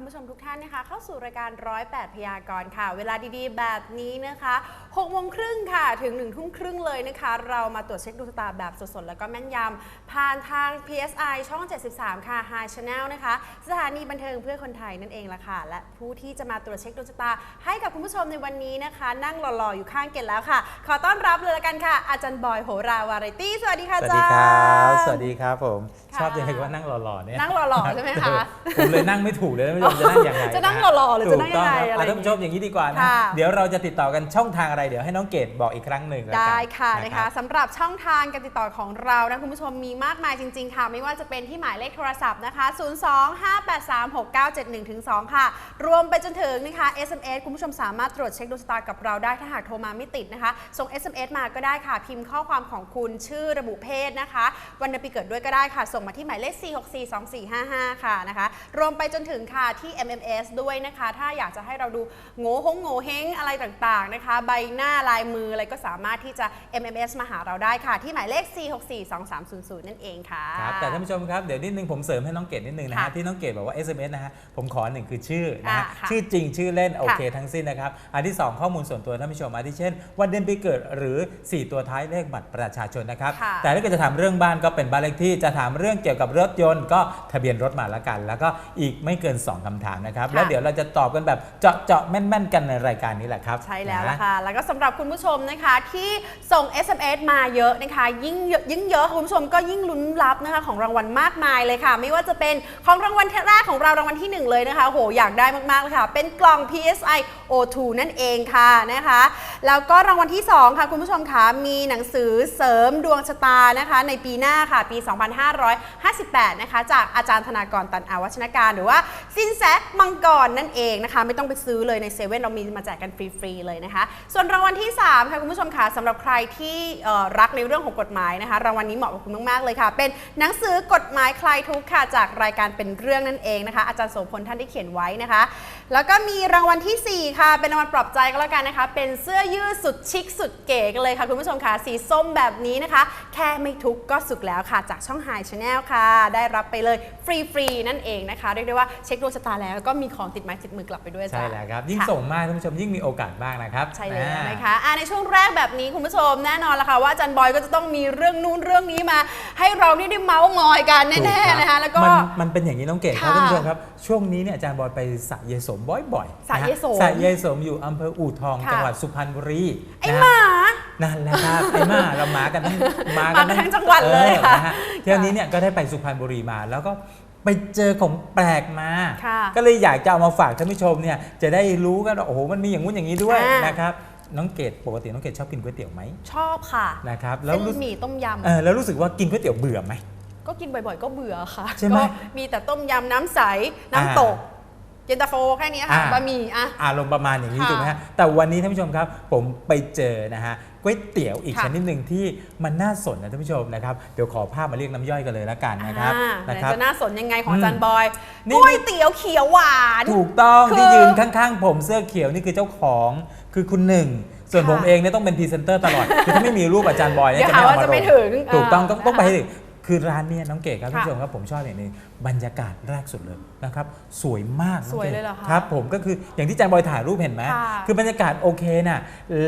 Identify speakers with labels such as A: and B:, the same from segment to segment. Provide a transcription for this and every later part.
A: คุณผู้ชมทุกท่านนะคะ เข้าสู่รายการร้อยแปดพยากรณ์ค่ะ เวลาดีๆ แบบนี้นะคะ6โมงครึ่งค่ะ ถึง1ทุ่มครึ่งเลยนะคะ เรามาตรวจเช็คดวงชะตาแบบสดๆ แล้วก็แม่นยำ ผ่านทาง PSI ช่อง 73 ค่ะ High Channel นะคะ สถานีบันเทิงเพื่อคนไทยนั่นเองละค่ะ และผู้ที่จะมาตรวจเช็คดวงชะตา ให้กับคุณผู้ชมในวันนี้นะคะ นั่งหล่อๆ อยู่ข้างเกณฑ์แล้วค่ะ ขอต้อนรับเลยละกันค่ะ อาจารย์บอยโหราวาไรตี้สวัสดีค่ะ
B: ส
A: อา
B: วัส
A: จาร
B: ดี
A: ย์
B: ครับ สวัสดีครับผม
A: ค่ะ
B: ชอบยังไงว่านั่งหล่อๆเนี่ย
A: นั่งหล่อๆใช่ไหมคะ
B: ผมเลยนั่งไม่ถูกเลยท่านผู้ชมจะนั่งยังไง
A: จะนั่งหล่อๆหรือจะนั่งยังไง
B: ถูกต้
A: อะไร
B: คบท่านผู้ชมอย่างนี้ดีกว่านะ
A: ค่ะ
B: เดี๋ยวเราจะติดต่อกันช่องทางอะไรเดี๋ยวให้น้องเกดบอกอีกครั้งหนึ่งแล้วกัน
A: ได้ค่ะ
B: น
A: นะ
B: รั
A: คะ
B: บ
A: สำหรับช่องทางการติดต่อของเรานะคุณผู้ชมมีมากมายจริง ๆ ค่ะ ไม่ว่าจะเป็นที่หมายเลขโทรศัพท์นะคะ 025836971-2ค่ะ รวมไปจนถึงนะคะ SMS คุณผู้ชมสามารถตรวจเช็คดวงชะตากับเราได้ถ้าหากโทรมาไม่ติดนะคะส่ง SMS มาก็ได้ค่ะ พิมพ์ข้อความของคุณชื่อระบุเพศนะคะ วันเดือนปีเกิดด้วยก็ได้ค่ะ ส่งมาที่หมายเลข 4642455 ค่ะนะคะ รวมไปจนถึงค่ะที่ MMS ด้วยนะคะ ถ้าอยากจะให้เราดูโง่ฮงโง่เฮงอะไรต่างๆนะคะ ใบหน้าลายมืออะไรก็สามารถที่จะ MMS มาหาเราได้ค่ะ ที่หมายเลข 4642300 นั่นเองค่ะ
B: ครับแต่ท่านผู้ชมครับ เดี๋ยวนิดนึงผมเสริมให้น้องเกดนิดนึงนะฮะ
A: ค่ะ
B: ที่น้องเกดบอกว่า SMS นะฮะผมขอหนึ่งคือชื่อนะฮะ
A: อ่าค่ะ
B: ชื่อจริงชื่อเล่นโอเคทั้งสิ้นนะครับ อันที่สองข้อมูลส่วนตัวท่านผู้ชมอันที่เช่น วันเดือนปีเกิดหรือ 4 ตัวท้ายเลขบัตรประชาชนนะครับ
A: ค่ะ
B: แต่ถ้าเกิดจะถามเรื่องบ้านก็เป็นบ้านเลขที่จะถามเรื่องเกี่ยวกับรถยนต์ก็ทะเบียนรถมาละกัน แล้วก็อีกไม่เกิน 2คำถามนะครับ
A: ค่ะ
B: แล้วเดี๋ยวเราจะตอบกันแบบเจาะเจาะๆแม่นๆ กันในรายการนี้แหละครับ
A: ใช่แล้ว
B: น
A: ล่ะค่ะ แล้วก็สำหรับคุณผู้ชมนะคะที่ส่ง SMS มาเยอะนะคะ ยิ่งเยอะยิ่งเยอะคุณผู้ชมก็ยิ่งลุ้นรับนะคะของรางวัลมากมายเลยค่ะ ไม่ว่าจะเป็นของรางวัลแรกของเรารางวัลที่หนึ่งเลยนะคะโหอยากได้มากๆเลยค่ะ เป็นกล่อง PSI O2 นั่นเองค่ะนะคะ แล้วก็รางวัลที่สองค่ะ คุณผู้ชมคะมีหนังสือเสริมดวงชะตานะคะ ในปีหน้าค่ะปี 2558 นะคะ จากอาจารย์ธนากรตันอาวัชนการหรือว่าสินแสมังกรนั่นเองนะคะ ไม่ต้องไปซื้อเลยในเซเว่นเรามีมาแจกกันฟรีๆเลยนะคะ ส่วนรางวัลที่ 3 ค่ะคุณผู้ชมค่ะสำหรับใครที่รักในเรื่องของกฎหมายนะคะ รางวัลนี้เหมาะกับคุณมากๆเลยค่ะ เป็นหนังสือกฎหมายคลายทุกข์ค่ะจากรายการเป็นเรื่องนั่นเองนะคะ อาจารย์โสพลท่านได้เขียนไว้นะคะ แล้วก็มีรางวัลทีสี่ 4 ค่ะ เป็นรางวัลปลอบใจก็แล้วกันนะคะ เป็นเสื้อยืดสุดชิคสุดเก๋กันเลยค่ะ คุณผู้ชมค่ะ สีส้มแบบนี้นะคะ แค่ไม่ทุกข์ก็สุขแล้วค่ะ จากช่อง High Channel ค่ะ ได้รับไปเลยฟรีๆนั่นเองนะคะ เรียกได้ว่าเช็คดวงชะตาแล้วก็มีของติดไม้ติดมือกลับไปด้วยจ้ะ
B: ใช่แล้วครับ ยิ่ง
A: ค่ะ
B: ส่งมากท่านผู้ชมยิ่งมีโอกาสมากนะครับ
A: ใช่แล้ว
B: อ่า
A: นะคะอะในช่วงแรกแบบนี้คุณผู้ชมแน่นอนละค่ะว่าอาจารย์บอยก็จะต้องมีเรื่องนู้นเรื่องนี้มา ให้เราได้ได้เมาส์มอยกันแน่ๆนะคะ แล้วก็
B: มันมันเป็นอย่างนี้น้องเก่งครับ
A: ค่ะ
B: ท่านผู้ชมครับ ช่วงนี้เนี่ยอาจารย์บอยไปสระเยายสมบ่อยๆ
A: สระ
B: นฮ
A: เยายสม
B: สระเยายสมอยู่อำเภออู่ทอง
A: ค่ะ
B: จังหวัดสุพรรณบุรี
A: ไอ้
B: นะ
A: ห
B: ฮะ
A: มา
B: นั่นแหละครับไอ้หมาเรามากันทั้งมา
A: มากันทั้งจังหวัดเลยค่ะ
B: ออนะฮะเที่ยวนี้เนี่ยก็ได้ไปสุพรรณบุรีมาแล้วก็ไปเจอของแปลกมา
A: ค่ะ
B: ก็เลยอยากจะเอามาฝากท่านผู้ชมเนี่ยจะได้รู้กันว่าโอ้โหมันมีอย่างงู้นอย่างนี้ด้วย
A: อ่าน
B: นะครับน้องเกดปกติน้องเกดชอบกินก๋วยเตี๋ยวไหม
A: ชอบค่ะ
B: นะครับแล้ว
A: เส้น
B: รู้
A: หมี่ต้มย
B: เออแล้วรู้สึกว่ากินก๋วยเตี๋ยวเบื่อไหมำ
A: ก็กินบ่อยๆ ก็เบื่อค่ะ
B: ใช่ไหม
A: ก็มีแต่ต้มยำน้ำใสน้ำตก เย็นตาโฟแค่นี้ค่ะ
B: อ่า
A: บะหมี่อะ
B: อารมณ์ประมาณอย่างนี้
A: ค่ะ
B: ถูกไหมฮะแต่วันนี้ท่านผู้ชมครับ ผมไปเจอนะฮะก๋วยเตี๋ยวอีก
A: ค่ะ
B: ชนิดหนึ่งที่มันน่าสนนะท่านผู้ชมนะครับเดี๋ยวขอภาพมาเรียกน้ำย่อยกันเลยละกันนะครับ
A: อ่า
B: นะ
A: ไหน
B: ครับ
A: จะน่าสนยังไงของอาจารย์บอย
B: นี่
A: ก๋วยเตี๋ยวเขียวหวาน
B: ถูกต้อง
A: คือ
B: ที่ยืนข้างๆ ผมเสื้อเขียวนี่คือเจ้าของคือคุณหนึ่งส่วน
A: ค่ะ
B: ผมเองเนี่ยต้องเป็นพรีเซนเตอร์ตลอด คือถ้าไม่มีรูปอาจารย์บอยเนี่ย
A: เดี๋ยว
B: จะไม่
A: หา
B: เอา
A: ว่า
B: มา
A: จะ
B: ล
A: ไม่
B: ง
A: ถึง
B: ถูกต้อง
A: เออ
B: ต้องต้องไป
A: นะคะ
B: ให้ถึง คือร้านเนี่ยน้องเก๋ครับ
A: ค่ะ
B: ท่านผู้ชมครับผมชอบอย่างหนี้บรรยากาศแรกสุดเลยนะครับสวยมากน้อง
A: สวย
B: ก๋
A: เลยเหรอคะ
B: ครับผมก็คืออย่างที่อาจารย์บอยถ่ายรูปเห็นไหม
A: ค่ะ
B: คือบรรยากาศโอเคน่ะ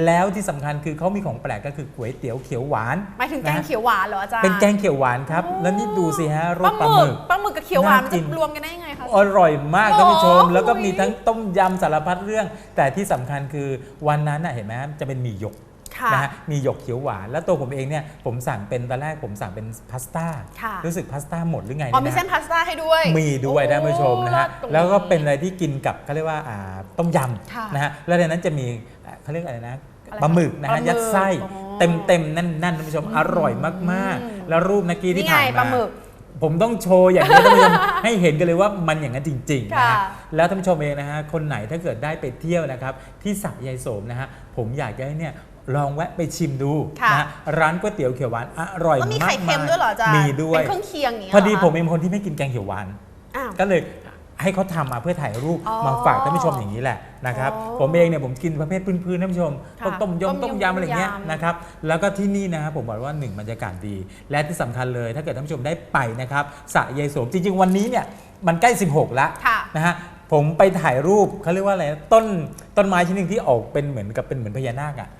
B: แล้วที่สำคัญคือเขามีของแปลกก็คือก๋วยเตี๋ยวเขียวหวาน
A: หมายถึงแกง
B: นะ
A: เขียวหวานเหรออาจารย์
B: เป็นแกงเขียวหวานครับ
A: โอ้
B: แล้วนี่ดูสิฮะรู
A: ป
B: ปป
A: ลา
B: ลา
A: ห
B: ห
A: มึ
B: มึ
A: ก
B: ก
A: ปลาหมึกกับเขียวหวานมัน
B: น่ากิ
A: จะ
B: น
A: รวมกันได้ยังไงคะ
B: อร่อยมาก
A: หรอ
B: ท่านผู้ชม แล้วก็
A: อุ๊ย
B: มีทั้งต้มยำสารพัดเรื่อง แต่ที่สำคัญคือวันนั้นน่ะเห็นไหมจะเป็นหมี่หยก
A: ค่ะ
B: นะฮะมีหยกเขียวหวาน แล้วตัวผมเองเนี่ยผมสั่งเป็นตอนแรกผมสั่งเป็นพาสต้า
A: ค่ะ
B: รู้สึกพาสต้าหมดหรือไง
A: อ๋อมี
B: ยะ
A: เส้นพาสต้าให้ด้วย
B: มีด้วยท่านผู้ชมนะฮะ
A: โอ้
B: แล้วก็เป็นอะไรที่กินกับเขาเรียกว่าอ่าต้มย
A: ค่ะำ
B: นะฮะแล้วในนั้นจะมีอ่าเขาเรียกอะไรนะ
A: อะไร
B: ปลาหมึกนะ
A: ปลา
B: ฮะ
A: หมึก
B: ยัดไส้
A: อ๋อ
B: เต็มเต็มๆแน่นๆท่านผู้ชมอร่อยมาก
A: อืม
B: ๆแล้วรูปนักกี้ที่
A: นี่ไง
B: ถ่าย
A: ปลา
B: มา
A: หมึก
B: ผมต้องโชว์อย่างนี้ท่านผู้ชมให้เห็นกันเลยว่ามันอย่างนั้นจริงๆนะ
A: ค่ะ
B: ฮะแล้วท่านผู้ชมเองนะฮะคนไหนถ้าเกิดได้ไปเที่ยวนะครับที่สระยายโสมนะฮะผมอยากจะให้เนี่ย ลองแวะไปชิมดู
A: ค่ะ
B: นะฮะร้านก๋วยเตี๋ยวเขียวหวานอร่อย
A: แล้วมี
B: มาก
A: ไข่เค็มด้วยเหรออาจารย์
B: มีด้วย
A: เป็นเครื่องเคียงอย่างเงี้ย
B: พอดี
A: เหรคะ
B: ผมเป็นคนที่ไม่กินแกงเขียวหวาน
A: อ้าว
B: ก็เลยให้เขาทำมาเพื่อถ่ายรูป
A: อ๋อ
B: มาฝากท่านผู้ชมอย่างนี้แหละนะครับ
A: อ๋อ
B: ผมเองเนี่ยผมกินประเภทพื้นๆท่านผู้ชม
A: ค่ะ
B: พวกต้มย
A: ต้
B: ม
A: มยำ
B: ต้มยำอะไรเงี้ย
A: ต้มยำ
B: นะครับแล้วก็ที่นี่นะครับผมบอกว่าหนึ่งบรรยากาศดี และที่สำคัญเลยถ้าเกิดท่านผู้ชมได้ไปนะครับสระยายโสมจริง ๆ วันนี้เนี่ยมันใกล้ 16 แล้ว
A: ค่ะ
B: นะฮะผมไปถ่ายรูปเขาเรียกว่าอะไรนะต้นต้นไม้ชนิดหนึ่งที่ออกเป็นเหมือนกับเป็นเหมือนพญานาคอะ
A: โอ้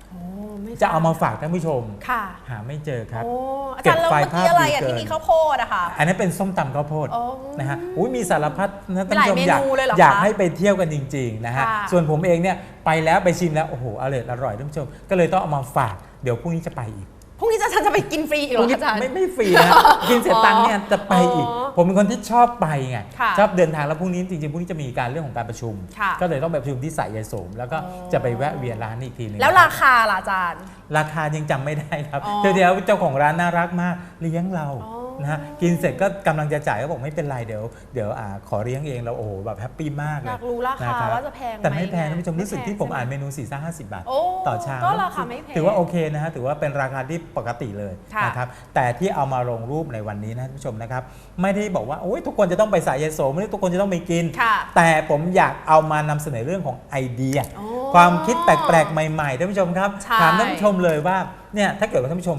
A: ไม่ทรบ
B: จะเอามาฝากท่านผู้ชม
A: ค่ะ
B: หาไม่เจอครับ
A: โอ้อาจารย์แล้ว
B: เก็บไฟล์
A: เมื่อกี้อะไรอะ
B: ภาพดีเกิน
A: ที่มีข้าวโพดอะค่ะ
B: อันนั้นเป็นส้มตำข้าวโพด
A: อ๋อ
B: นะฮะอุ้ยมีสารพัดนะท่าน
A: มีหลาย
B: ผู้ชมอยาก
A: เมนูเลยเหรอคะ
B: อยากให้ไปเที่ยวกันจริงๆนะฮะ
A: ค่ะ
B: ส่วนผมเองเนี่ยไปแล้วไปชิมแล้วโอ้โหอร่อยอร่อยท่านผู้ชม ก็เลยต้องเอามาฝากเดี๋ยวพรุ่งนี้จะไปอีก
A: พรุ่งนี้จะจะจะไปกินฟรีอีกเหรออาจารย์
B: ไม่ไม่ฟรีนะกินเสร็จตังค์เนี่ยจะไปอีก
A: อ๋อ
B: ผมเป็นคนที่ชอบไปไง
A: ค่ะ
B: ชอบเดินทางแล้วพรุ่งนี้จริงๆพรุ่งนี้จะมีการเรื่องของการประชุม
A: ค่ะ
B: ก็เลยต้องไปประชุมที่สายยายโสมแล้วก็
A: อ๋อ
B: จะไปแวะเวียนร้านอีกทีหนึง
A: แล้วราคาล่ะอาจารย์
B: ราคายังจำไม่ได้ครับ
A: อ๋อ
B: เดี๋ยวเดี๋ยวเจ้าของร้านน่ารักมากเลี้ยงเรา
A: อ๋อ
B: นะฮะกินเสร็จก็กำลังจะจ่ายก็บอกไม่เป็นไรเดี๋ยวเดี๋ยวอ่าขอเลี้ยงเองเราโอ้โหแบบแฮปปี้มากเลย
A: อยากรู้ราคา
B: นะครับ
A: ว่าจะแพงไหม
B: แต่ไม่แพงท่านผู้ชม
A: ไม่
B: รู้สึก
A: แพง
B: ที่ผม
A: ใช่ไหม
B: อ่านเมนู4ี่ห้าสิบบาท
A: โอ้
B: ต่อชาม
A: ก็ราคาไม่แพง
B: ถือว่าโอเคนะฮะถือว่าเป็นราคาที่ปกติเลย
A: ค่ะ
B: นะครับแต่ที่เอามาลงรูปในวันนี้นะท่านผู้ชมนะครับ ไม่ได้บอกว่าโอ้ยทุกคนจะต้องไปสายยายโสมไม่ได้ทุกคนจะต้องไปกิน
A: ค่ะ
B: แต่ผมอยากเอามานำเสนอเรื่องของไอเดีย
A: โอ้
B: ความคิดแปลกๆ ใหม่ๆท่านผู้ชมครับ
A: ใช่
B: ถามท่านผู้ชมเลยว่าเนี่ยถ้าเกิดว่าท่านผู้ชม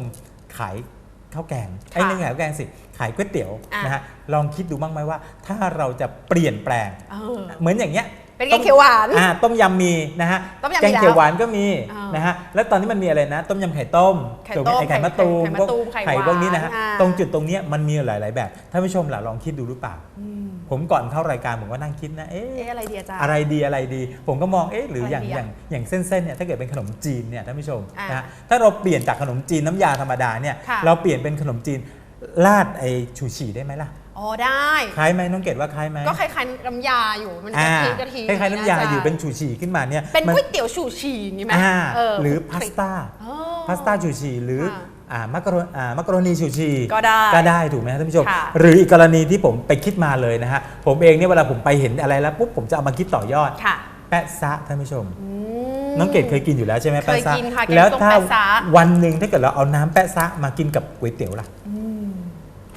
B: ขาย ข้าวแกงไอ้
A: ค่ะ
B: ไม่ขายข้าวแกงสิขายก๋วยเตี๋ยว
A: อะ
B: นะฮะลองคิดดูบ้างไหมว่า ถ้าเราจะเปลี่ยนแปลง
A: เออ
B: เหมือนอย่างเงี้ย
A: เป็นแกงเขียวหวาน
B: อ่าต้มยำมีนะฮะ
A: ต้มยำมี
B: แกงเขียวหวานก็มี
A: อ่าน
B: นะฮะแล้วตอนนี้มันมีอะไรนะ ต้มยำไข่ต้ม
A: ไข่
B: ถูกไหม
A: ต้ม
B: ไอ้ไข่มะตูม
A: ไข่
B: พวก
A: มะตูมไข่
B: ไข่
A: หวาน
B: พวกนี้นะฮะ
A: อ่า
B: ตรงจุดตรงเนี้ยมันมีหลาย ๆ แบบท่านผู้ชมล่ะลองคิดดูหรือเปล่า
A: อืม
B: ผมก่อนเข้ารายการผมก็นั่งคิดนะเอ๊ะ
A: เอ๊ะอะไรดีอาจารย์
B: อะไรดีอะไรดี ผมก็มองเอ๊ะหรืออย่าง
A: อะไรดี
B: อ
A: อะ
B: ย่างอย่างเส้นๆเนี่ยถ้าเกิดเป็นขนมจีนเนี่ยท่านผู้ชม
A: อ่าน
B: นะฮะถ้าเราเปลี่ยนจากขนมจีนน้ำยาธรรมดาเนี่ย
A: ค่ะ
B: เราเปลี่ยนเป็นขนมจีนราดไอชูชีได้ไหมล่ะ
A: อ๋อได้
B: คล้ายไหมน้องเกดว่าคล้ายไหม
A: ก็คล้ายๆน้ำยาอยู่มันกะ
B: อ่า
A: ทิกะทิ
B: คล้ายๆน้ำยาะ
A: จร
B: อยู่เป็นชูชีขึ้นมาเนี่ย
A: เป็น
B: มั
A: ก๋วยเตี๋ยวชูชีอย่างนี้ไหม
B: อ่า
A: เห
B: รือพาสต้า
A: อ๋อ
B: พาสต้าชูชีหรือ
A: ค่ะ
B: อ่ามักกะโรอ่ามักกะโรนีชูชี
A: ก็ได้
B: ก็ได้ถูกไหมครับท่านผู้ชม
A: ค่ะ
B: หรืออีกกรณีที่ผมไปคิดมาเลยนะฮะ ผมเองเนี่ยเวลาผมไปเห็นอะไรแล้วปุ๊บผมจะเอามาคิดต่อยอด
A: ค่ะ
B: แปะซะท่านผู้ชม
A: อืม
B: น้องเกดเคยกินอยู่แล้วใช่ไหม
A: เคย
B: แปะซะ
A: กินค่ะแกงส้ม
B: แล้วถ้า
A: แปะซะ
B: วันหนึ่งถ้าเกิดเราเอาน้ำแปะซะมากินกับก๋วยเตี๋ยวล่ะ
A: อืม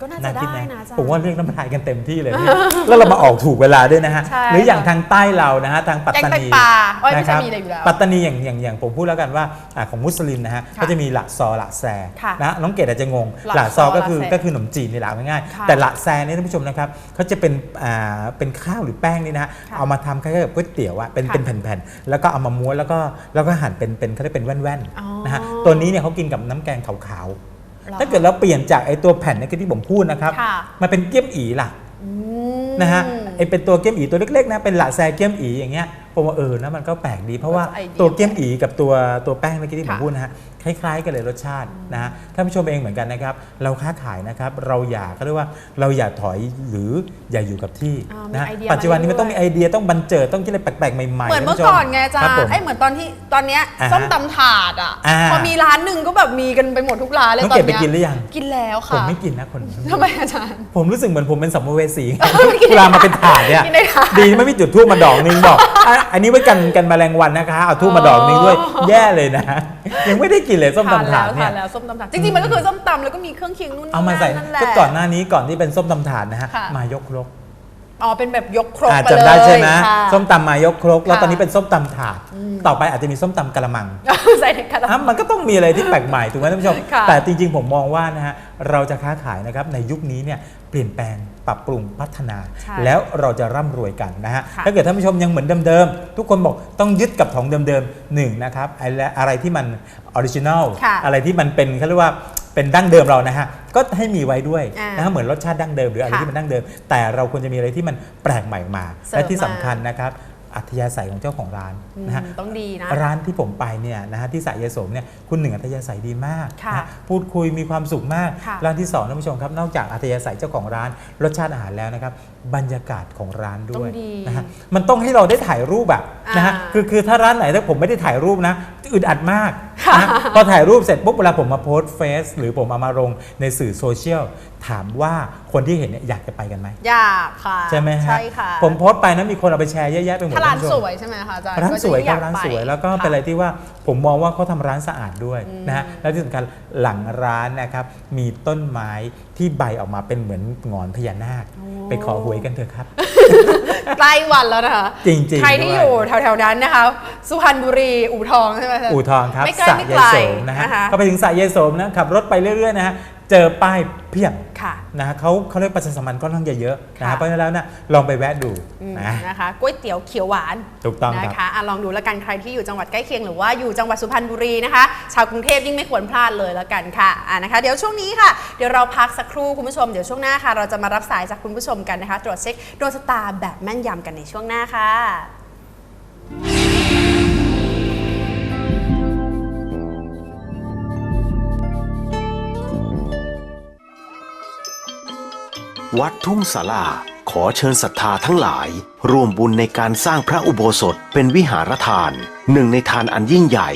A: ก็น่า
B: น่า
A: จะ
B: คิด
A: ได้
B: นะ
A: นะอาจารย์
B: ผมว่าเรียกน้ำลายกันเต็มที่เลยเนี่ยแล้วเรามาออกถูกเวลาด้วยนะฮะ
A: ใช่
B: หรืออย่างทางใต้เรานะฮะทางปัตตานี
A: แกงไตปลาโอ้ยไม่
B: นะค
A: ใช่
B: รับ
A: มีอะไรอยู่แล้ว
B: ปัตตานีอย่างอย่างอย่างผมพูดแล้วกันว่าอ่าของมุสลิมนะฮะ
A: ค่ะ
B: ก็จะมีหละซอหละแซ
A: ค่ะ
B: นะน้องเกดอาจจะงง
A: หละ
B: หละซอ
A: ซอ
B: ก็คือ
A: หละแซ
B: ก็คือขนมจีนนี่แหละเอาง่าย
A: ค่ะ
B: ๆแต่หละแซเนี่ยท่านผู้ชมนะครับเขาจะเป็นอ่าเป็นข้าวหรือแป้งนี่นะฮะ
A: ค่ะ
B: เอามาทำคล้ายๆกับก๋วยเตี๋ยวอะเป็น
A: ค่ะ
B: เป็นแผ่นๆแล้วก็เอามาม้วนแล้วก็แล้วก็หั่นเป็นเป็นเขาเรียกเป็นแว่น
A: อ๋อ
B: ๆนะฮะตัวนี้เนี่ยเขากินกับน้ำแกงขาว
A: หรอ
B: ๆ ถ้าเกิดเราเปลี่ยนจากไอ้ตัวแผ่นเนยที่ผมพูดนะครับ
A: ค่ะ
B: มาเป็นเกี๊ยมอีล่ะ
A: อืม
B: นะฮะไอเป็นตัวเกี๊ยมอีตัวเล็กๆนะเป็นหละแซเกี๊ยมอีอย่างเงี้ยผมว่าเออนะมันก็แปลกดี เพราะว่า
A: ไอเดีย
B: ตัวเกี๊ยมอีกับตัวตัวแป้งเมื่อกี้ที่ผม
A: ค่ะ
B: พูดนะฮะ คล้ายๆ กันเลยรสชาตินะฮะท่านผู้ชมเองเหมือนกันนะครับ เราค้าขายนะครับเราอย่าเขาเรียกว่าเราอย่าถอยหรืออย่าอยู่กับที่
A: อ่ามี
B: นะ
A: ไอเดีย
B: ปัจจุบันนี้มัน
A: มาเรื่อยๆ
B: ต้องมีไอเดียต้องบันเจิดต้องคิดอะไรแปลกๆใหม่ๆ
A: เหมือนเมื่อ
B: ท่าผู้ช
A: ก่อนไงอาจาร
B: คบ
A: ย์
B: ผม
A: ไอ้ยเหมือนตอนที่ตอนเนี้ย
B: อ่าฮะ
A: ส้มตำถาดอะ
B: อ่า
A: พอมีร้านหนึ่งก็แบบมีกันไปหมดทุกร้านเลย
B: น้อง
A: ตอน
B: เกดไป
A: เนี้ย
B: กินหรือยัง
A: กินแล้ว
B: ผม
A: ค่ะ
B: ไม่กินนะคน
A: ทำไมอาจารย์
B: ผมรู้สึกเหมือนผมเป็นสัมภเวสี
A: ไม่กิน
B: เวลามาเป็นถาดเนี่ย
A: กินในถาด
B: ดีไม่มีจุดทูบมาดอกนึงบอกอะอันนี้ไว้กันกันแมลงวันนะคะเอาทูบมาดอกนึงด้วย
A: อ๋อ
B: แย่เลยนะยังไม่ได้กินเลยส้มตำถาด
A: ท
B: เนี่
A: น
B: ย
A: แล้วส้มตำถาดจริงๆมันก็คือส้มตำแล้วก็มีเครื่องเคียงนู่นนี่
B: เอามาใส่
A: นั่นแหละ
B: ก็ก่อนหน้านี้ก่อนที่เป็นส้มตำถาดนะฮะ
A: ค่ะ
B: มายกครก
A: อ๋อเป็นแบบยกครก
B: อ่า
A: มาเลย
B: จำได้ใช่ไหม
A: ค่ะ
B: ส้มตำมายกครก แล้ว
A: ค่ะ
B: ตอนนี้เป็นส้มตำถาด ต่อไปอาจจะมีส้มตำกะละมัง
A: ใส่ในกระดาษ
B: อะมันก็ต้องมีอะไรที่แปลกใหม่ถูกไหมท่านผู้ชม
A: ค่ะ
B: แต่จริงๆผมมองว่านะฮะเราจะค้าขายนะครับในยุคนี้เนี่ยเปลี่ยนแปลงปรับปรุงพัฒนา
A: ใช่
B: แล้วเราจะร่ำรวยกันนะฮะ
A: ค่ะ
B: ถ้าเกิดท่านผู้ชมยังเหมือนเดิมๆทุกคนบอกต้องยึดกับของเดิมๆหนึ่งนะครับไอ้และอะไรที่มันออริจินัล
A: ค่ะ
B: อะไรที่มันเป็นเขาเรียกว่า เป็นดั้งเดิมเรานะฮะก็ให้มีไว้ด้วย
A: อ่าน
B: นะฮะเหมือนรสชาติดั้งเดิมหรืออะไร
A: ค่ะ
B: ที่มันดั้งเดิม แต่เราควรจะมีอะไรที่มันแปลกใหม่มา
A: เสริม
B: และที่สำ
A: มา
B: คัญนะครับ อัธยาศัยของเจ้าของร้านนะฮะ
A: อืมต้องดีนะ
B: ร้านที่ผมไปเนี่ยนะฮะที่สายยโสมเนี่ยคุณหนึ่งอัธยาศัยดีมาก
A: ค่ะ
B: นะฮะพูดคุยมีความสุขมาก
A: ค่ะ
B: ร้านที่สองท่านผู้ชมครับนอกจากอัธยาศัยเจ้าของร้าน รสชาติอาหารแล้วนะครับบรรยากาศของร้านด้วย
A: ต้องดี
B: นะฮะมันต้องให้เราได้ถ่ายรูปแบบนะฮะ
A: อ่า
B: คือคือถ้าร้านไหนถ้าผมไม่ได้ถ่ายรูปนะอึดอัดมาก
A: ค่ะ
B: นะพอถ่ายรูปเสร็จปุ๊บเวลาผมมาโพสต์เฟซหรือผมเอามาลงในสื่อโซเชียลถามว่าคนที่เห็นเนี่ยอยากจะไปกันไหม
A: อยากค่ะ
B: ใช่ไหมฮะ
A: ใช่ค่ะ
B: ผมโพสต์ไปนะมีคนเอาไปแชร์เยอะแยะไปหมด
A: ถ้าร้าน
B: ท่ผู้ช
A: ส
B: ม
A: วยใช่ไหมคะอาจารย์
B: ร้าน
A: ก็
B: ส
A: จะ
B: วย
A: อ
B: ครั
A: ยา
B: บร้าน
A: ไป
B: สวยแล้วก็
A: ค่ะ
B: เป็นอะไรที่ว่าผมมองว่าเขาทำร้านสะอาดด้วย
A: อืม
B: นะฮะและที่สำคัญหลังร้านนะครับมีต้นไม้ที่ใบออกมาเป็นเหมือนหงอนพญานาค ไปขอหวยกันเถอะครับ
A: ใกล้วันแล้วนะคะ
B: จริงๆ
A: ใครที่
B: ด้วย
A: อยู่แถวๆนั้นนะคะ สุพรรณบุรีอู่ทองใช่ไหมคะ
B: อู่ทองครับ
A: ไม่ใกล้
B: สระ
A: ไม่
B: ยา
A: ไกล
B: ยโสมนะฮะ
A: นะคะ
B: ก็ไปถึงสระยายโสมนะขับรถไปเรื่อยๆนะฮะ เจอป้ายเพียบ
A: ค่ะ
B: นะฮะเขาเขาเรียกประชาสัมพันธ์ค่อนข้างจะเยอะนะ
A: ค่ะ
B: ฮะเพราะฉะนั้นแล้วนะลองไปแวะดู
A: อืม
B: นะ
A: นะคะก๋วยเตี๋ยวเขียวหวาน
B: ถูกต้องครับ
A: นะคะอะลองดูแล้วกันใครที่อยู่จังหวัดใกล้เคียงหรือว่าอยู่จังหวัดสุพรรณบุรีนะคะ ชาวกรุงเทพยิ่งไม่ควรพลาดเลยแล้วกันค่ะอ่านะคะ เดี๋ยวช่วงนี้ค่ะ เดี๋ยวเราพักสักครู่คุณผู้ชมเดี๋ยวช่วงหน้าค่ะ เราจะมารับสายจากคุณผู้ชมกันนะคะ ตรวจเช็คดวงชะตาแบบแม่นยำกันในช่วงหน้าค่ะ
C: วัดทุ่งสาราขอเชิญศรัทธาทั้งหลาย ร่วมบุญในการสร้างพระอุโบสถเป็นวิหารทาน หนึ่งในทานอันยิ่งใหญ่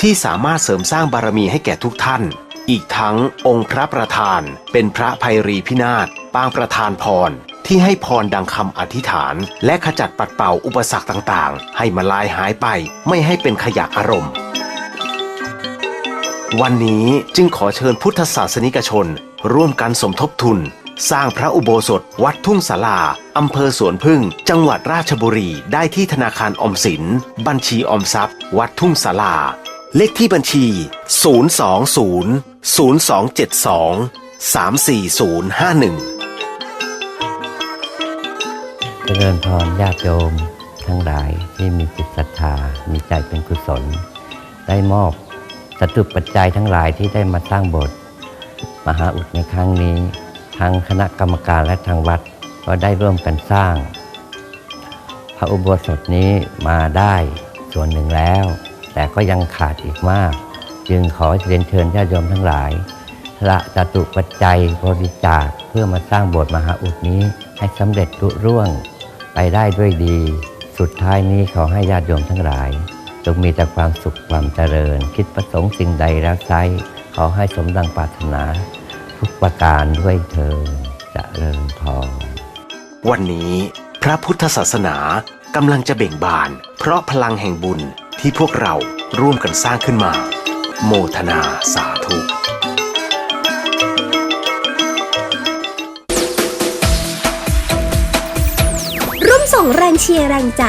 C: ที่สามารถเสริมสร้างบารมีให้แก่ทุกท่าน อีกทั้งองค์พระประธาน เป็นพระภัยรีพินาศปางประธานพร ที่ให้พรดังคำอธิษฐาน และขจัดปัดเป่าอุปสรรคต่างๆ ให้มาลายหายไปไม่ให้เป็นขยะอารมณ์ วันนี้จึงขอเชิญพุทธศาสนิกชน ร่วมกันสมทบทุน สร้างพระอุโบสถ วัดทุ่งสาราอำเภอสวนพึ่ง จังหวัดราชบุรี ได้ที่ธนาคารอมสิน บัญชีออมทรัพย์ วัดทุ่งสาราเลขที่บัญชี 020 0272 34051
D: เจริญพรญาติโยมทั้งหลายที่มีจิตศรัทธา มีใจเป็นกุศล ได้มอบสตุปัจจัยทั้งหลายที่ได้มาสร้างโบสถ์มหาอุดในครั้งนี้ ทั้งคณะกรรมการและทางวัดก็ได้ร่วมกันสร้าง พระอุโบสถนี้มาได้ส่วนหนึ่งแล้ว แต่ก็ยังขาดอีกมาก จึงขอเรียนเชิญญาติโยมทั้งหลายละจตุปัจจัยบริจาคเพื่อมาสร้างโบสถ์มหาอุดนี้ให้สำเร็จลุร่วงไปได้ด้วยดี สุดท้ายนี้ขอให้ญาติโยมทั้งหลายจงมีแต่ความสุขความเจริญ คิดประสงค์สิ่งใดแล้วไซร้ขอให้สมดังปรารถนา ทุกประการด้วยเธอเจะเริญพร
C: วันนี้พระพุทธศาสนากำลังจะเบ่งบาน เพราะพลังแห่งบุญที่พวกเราร่วมกันสร้างขึ้นมา โมทนาสาธุ
E: ร่วมส่งแรงเชียร์แรงใจ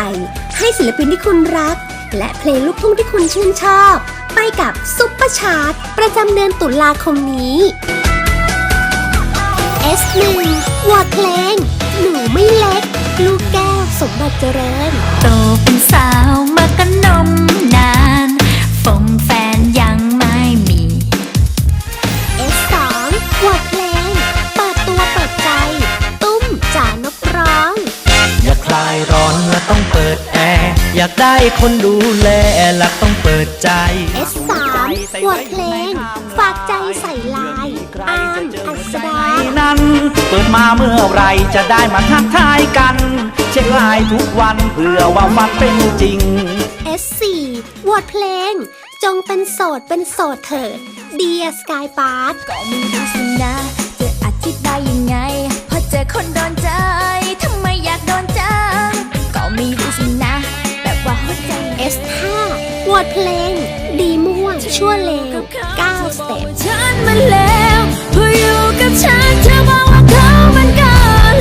E: ให้ศิลปินที่คุณรัก และเพลงลูกทุ่งที่คุณชื่นชอบ ไปกับซุปเปอร์ชาร์ตประจำเดือนตุลาคมนี้ S1 วอดเพลง หนูไม่เล็ก ลูกแก้วสมบัติเจริญ
F: โตเป็นสาวมากันนมนานฟงแฟนยังไม่มี
E: S2 วอดเพลง เปิดตัวเปิดใจ ตุ้มจานกร้อง
G: อยากคลายร้อนและต้องเปิดแอร์อยากได้คนดูแลและต้องเปิดใจ
E: S3 วอดเพลง
G: นั้น เปิดมาเมื่อไหรจะได้มาทักทายกัน เช็คไลน์ทุกวันเพื่อว่ามันเป็นจริง
E: S4 วอดเพลง จงเป็นโสดเป็นโสดเถิดเดียสกายปาร์
F: ก็ไม่รู้สินะจะอธิบายยังไง พอเจอคนโดนใจทำไมอยากโดนจังก็ไม่รู้สินะ แบบว่าหัวใจ
E: S5 วอดเพลง ดีม่วงชั่วเลว9สเต็ป
F: ฉันมันแล้วพ อยู่กับฉันเธอบอกว่าเขามันก็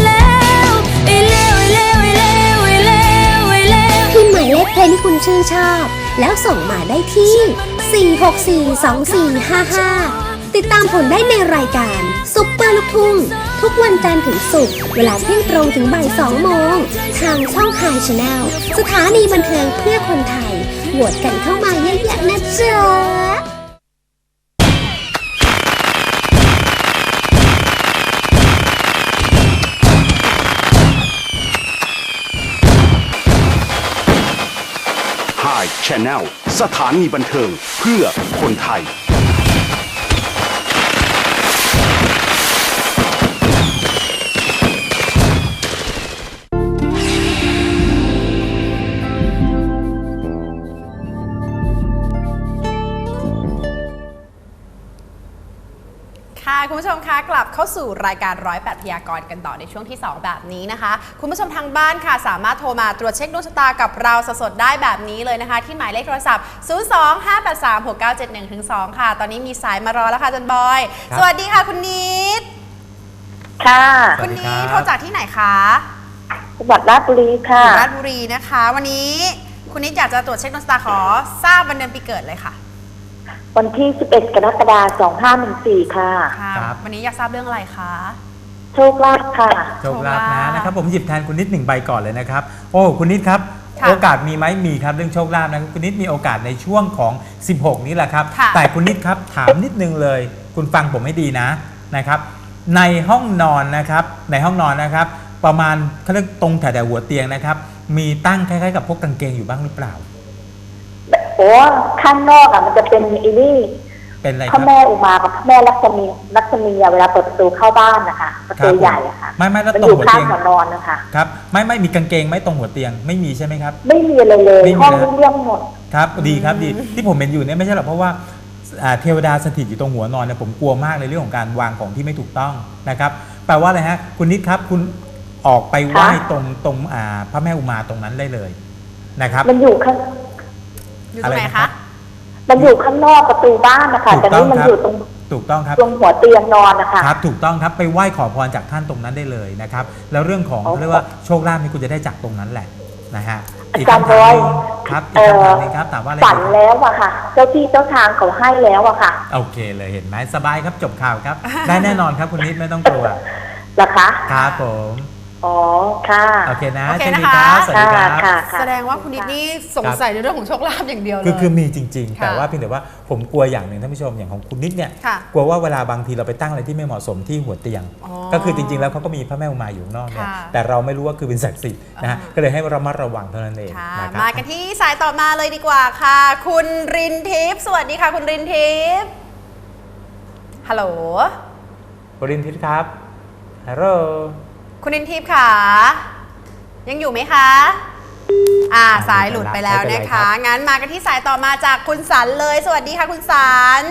F: แล้วไอ้เลวไอ้เลวไอ้เลวไอ้เลวไอ้เลว
E: พิมพ์หมายเลขเพลงที่คุณชื่นชอบ แล้วส่งมาได้ที่ 4642455 ติดตามผลได้ในรายการซุปเปอร์ลูกทุ่ง ทุกวันจันทร์ถึงศุกร์เวลาเที่ยงตรงถึงบ่าย2โมง ทางช่องไฮช n แนลสถานีบันเทิงเพื่อคนไทยโหวตกันเข้ามาเยอะๆนะจ๊ะ
C: Channel สถานีบันเทิงเพื่อคนไทย
A: ค่ะคุณผู้ชมคะกลับเข้าสู่รายการร้อยแปดพยากรณ์กันต่อในช่วงที่ 2 แบบนี้นะคะ คุณผู้ชมทางบ้านค่ะ สามารถโทรมาตรวจเช็คดวงชะตากับเราสดๆได้แบบนี้เลยนะคะ ที่หมายเลขโทรศัพท์ 025836971-2ค่ะ ตอนนี้มีสายมารอแล้วค่ะอาจันบอย
B: ครับ
A: สวัสดีค่ะคุณนิด
H: ค่ะ
B: ส
A: คุ
B: วั
A: ณ
B: สดี
A: นิ
B: ครั
A: ด
B: บ
A: โทรจากที่ไหนคะ
H: จังหวัดราชบุรีค่ะ
A: อยู่ราชบุรีนะคะ วันนี้คุณนิดอยากจะตรวจเช็คดวงชะตาขอทราบวันเดือนปีเกิดเลยค่ะ
H: วันที่ 11 กรกฎาคม2514 ค่ะ
A: ค่ะ
B: ครับ
A: วันนี้อยากทราบเรื่องอะไรคะ
H: โชคลาภค่ะ
B: โชคลาภ
A: โชคลา
B: นะ
A: ภ
B: นะครับผมหยิบแทนคุณนิดหนึ่งใบก่อนเลยนะครับ โอ้คุณนิดครับ
A: ค่ะ
B: โอกาสมีไหมมีครับเรื่องโชคลาภนะครับคุณนิดมีโอกาสในช่วงของ 16 นี้แหละครับ
A: ค่ะ
B: แต่คุณนิดครับถามนิดนึงเลย คุณฟังผมให้ดีนะนะครับ ในห้องนอนนะครับ ในห้องนอนนะครับ ประมาณเขาเรียกตรงแถวๆหัวเตียงนะครับ มีตั้งคล้ายๆกับพวกกางเกงอยู่บ้างหรือเปล่า
H: โอ้ข้างนอกอะมันจะเป็นอีนี่
B: เป็นอะไร
H: พ
B: ครั
H: ระ
B: บ
H: แม่อุมากับพระแม่ลักษมีลักษมีอะเวลาเปิดประตูเข้าบ้านนะคะประ
B: ครั
H: ตู
B: บผม
H: ใหญ่อะค่ะ
B: ไม่ไม่แล้ว
H: มัน
B: ตร
H: องยู่
B: หัว
H: ข้าง
B: เตียง
H: หัวนอนนะคะ
B: ครับไม่ไม่มีกางเกงไหม่ตรงหัวเตียงไม่มีใช่ไหมครับ
H: ไม่มีอะไรเลย
B: ไม่มี
H: ห้อง
B: นะ
H: เรื่องหมด
B: ครับดีครับดีที่ผมเป็นอยู่เนี่ยไม่ใช่หรอกเพราะว่าอ่าเทวดาสถิตอยู่ตรงหัวนอนเนี่ยผมกลัวมากในเรื่องของการวางของที่ไม่ถูกต้องนะครับแปลว่าอะไรฮะคุณนิดครับคุณออกไปไหว้
H: ค่ะ
B: ตรงตรงอ่าพระแม่อุมาตรงนั้นได้เลยนะครับ
H: มันอยู่ข้าง
A: อยู่ตรงไหน
B: อะไรนะครั
A: คะ
B: บ
H: มันอยู่ข้างนอกประตูบ้านนะคะ
B: ถูก
H: แต่
B: ต้อ
H: นี่
B: ง
H: มัน
B: ครับ
H: อยู่ตรง
B: ถูกต้องครับ
H: ตรงหัวเตียงนอนนะคะ
B: ครับถูกต้องครับไปไหว้ขอพรจากท่านตรงนั้นได้เลยนะครับ แล้วเรื่องของ
H: อ๋อ
B: เขาเรียกว่าโชคลาภนี่คุณจะได้จากตรงนั้นแหละนะฮะ
H: อาจารย์
B: คำถามหนึ่ง
H: บอย
B: ครับอี
H: เอ่
B: ก
H: อ
B: คำถามหนึงครับถามว่าอะไร
H: ฝัน
B: ดีครับ
H: แล้วอะค่ะ เจ้าที่เจ้าทางเขาให้แล้วอะค่ะ
B: โอเคเลยเห็นไหมสบายครับจบข่าวครับ ได้แน่นอนครับคุณนิดไม่ต้องกลัว
H: เหรอคะ
B: ครับผม
H: อ๋อค่ะ
B: โอเคนะ
A: โอเค
B: เช่น
A: นะ
B: ดี
A: คะ
B: ครับสวัสดีค
H: ค่ะ
B: รับ
H: ค่ะค่ะ
A: แสดงว่าคุณนิดนี่สงสัยในเรื่องของโชคลาภอย่างเดียวเลย
B: คือคือมีจริง ๆ
A: ค่ะ
B: แต่ว่าเพียงแต่ว่าผมกลัวอย่างหนึ่งท่านผู้ชมอย่างของคุณนิดเนี่ย
A: ค่ะ
B: กลัวว่าเวลาบางทีเราไปตั้งอะไรที่ไม่เหมาะสมที่หัวเตียง
A: อ๋อ
B: ก็คือจริง ๆ แล้วเขาก็มีพระแม่อุมาอยู่ข้างนอกเนี่ย
A: ค่ะ
B: แต่เราไม่รู้ว่าคือเป็นศักดิ์สิทธิ์นะฮะ
A: อ่า
B: ก็เลยให้ระมัดระวังเท่านั้นเอง
A: ค่ะ
B: นะครั
A: มากันที่สายต่อมาเลยดีกว่าค่ะ คุณรินทิพย์สวัสดีค่ะคุณรินทิพย์ฮัลโหล
B: บรินทิศครับฮัลโหล
A: คุณรินทิพย์ค่ะ ยังอยู่ไหมคะ อ่าสายหลุดไปแล้วนะคะ งั้นมากันที่สายต่อมาจากคุณสันเลย สวัสดีค่ะคุณสัน